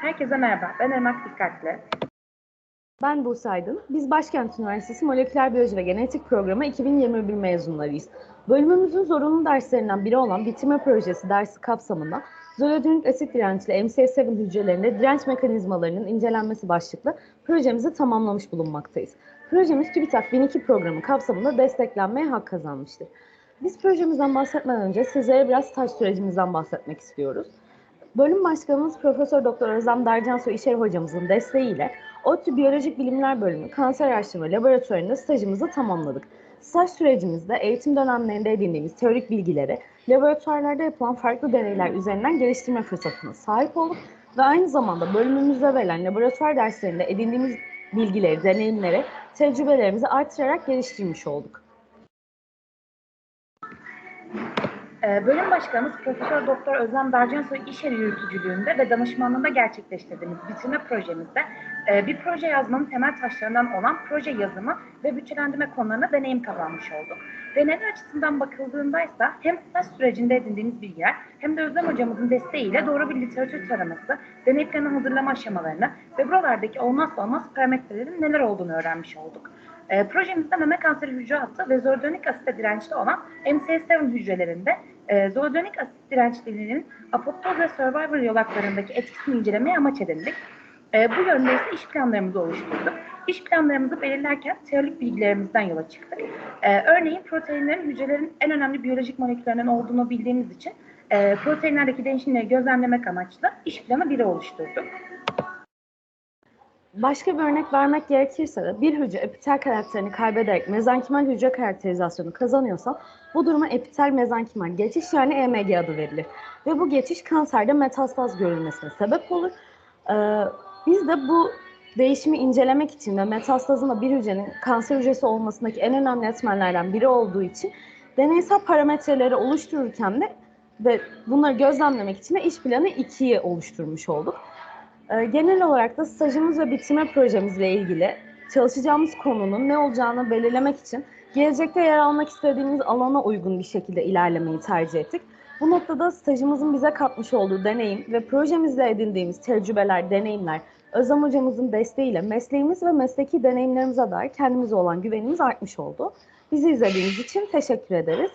Herkese merhaba, ben Irmak Dikkatli. Ben Buse Aydın. Biz Başkent Üniversitesi Moleküler Biyoloji ve Genetik Programı 2021 mezunlarıyız. Bölümümüzün zorunlu derslerinden biri olan bitirme projesi dersi kapsamında zolodionik asit dirençli MCS7 hücrelerinde direnç mekanizmalarının incelenmesi başlıklı projemizi tamamlamış bulunmaktayız. Projemiz TÜBİTAK 1002 programı kapsamında desteklenmeye hak kazanmıştır. Biz projemizden bahsetmeden önce sizlere biraz staj sürecimizden bahsetmek istiyoruz. Bölüm başkanımız Profesör Doktor Özlem Dercansoy İşer hocamızın desteğiyle ODTÜ Biyolojik Bilimler Bölümü Kanser Araştırma Laboratuvarı'nda stajımızı tamamladık. Staj sürecimizde eğitim dönemlerinde edindiğimiz teorik bilgileri laboratuvarlarda yapılan farklı deneyler üzerinden geliştirme fırsatına sahip olduk ve aynı zamanda bölümümüzde verilen laboratuvar derslerinde edindiğimiz bilgileri, deneyimleri, tecrübelerimizi artırarak geliştirmiş olduk. Ee, Bölüm başkanımız Profesör Doktor Özlem Darcansoy iş yeri yürütücülüğünde ve danışmanlığında gerçekleştirdiğimiz bitirme projemizde e, bir proje yazmanın temel taşlarından olan proje yazımı ve bütçelendirme konularına deneyim kazanmış olduk. Deneyler açısından bakıldığında ise hem staj sürecinde edindiğimiz bilgiler hem de Özlem hocamızın desteğiyle doğru bir literatür taraması, deney planı hazırlama aşamalarını ve buralardaki olmazsa olmaz parametrelerin neler olduğunu öğrenmiş olduk. E, projemizde meme kanseri hücre hattı ve zolodionik asite dirençli olan MCS7 hücrelerinde e, zolodionik asit dirençliliğinin apoptoz ve survivor yolaklarındaki etkisini incelemeye amaç edindik. E, bu yönde ise iş planlarımızı oluşturduk. İş planlarımızı belirlerken teorik bilgilerimizden yola çıktık. E, örneğin proteinlerin hücrelerin en önemli biyolojik moleküllerinden olduğunu bildiğimiz için e, proteinlerdeki değişimleri gözlemlemek amaçlı iş planı biri oluşturduk. Başka bir örnek vermek gerekirse de bir hücre epitel karakterini kaybederek mezenkimal hücre karakterizasyonu kazanıyorsa bu duruma epitel mezenkimal geçiş yani EMG adı verilir. Ve bu geçiş kanserde metastaz görülmesine sebep olur. Ee, biz de bu değişimi incelemek için ve metastazın da bir hücrenin kanser hücresi olmasındaki en önemli etmenlerden biri olduğu için deneysel parametreleri oluştururken de ve bunları gözlemlemek için de iş planı 2'yi oluşturmuş olduk. Ee, Genel olarak da stajımız ve bitirme projemizle ilgili çalışacağımız konunun ne olacağını belirlemek için gelecekte yer almak istediğimiz alana uygun bir şekilde ilerlemeyi tercih ettik. Bu noktada stajımızın bize katmış olduğu deneyim ve projemizde edindiğimiz tecrübeler, deneyimler, Özlem hocamızın desteğiyle mesleğimiz ve mesleki deneyimlerimize dair kendimize olan güvenimiz artmış oldu. Bizi izlediğiniz için teşekkür ederiz.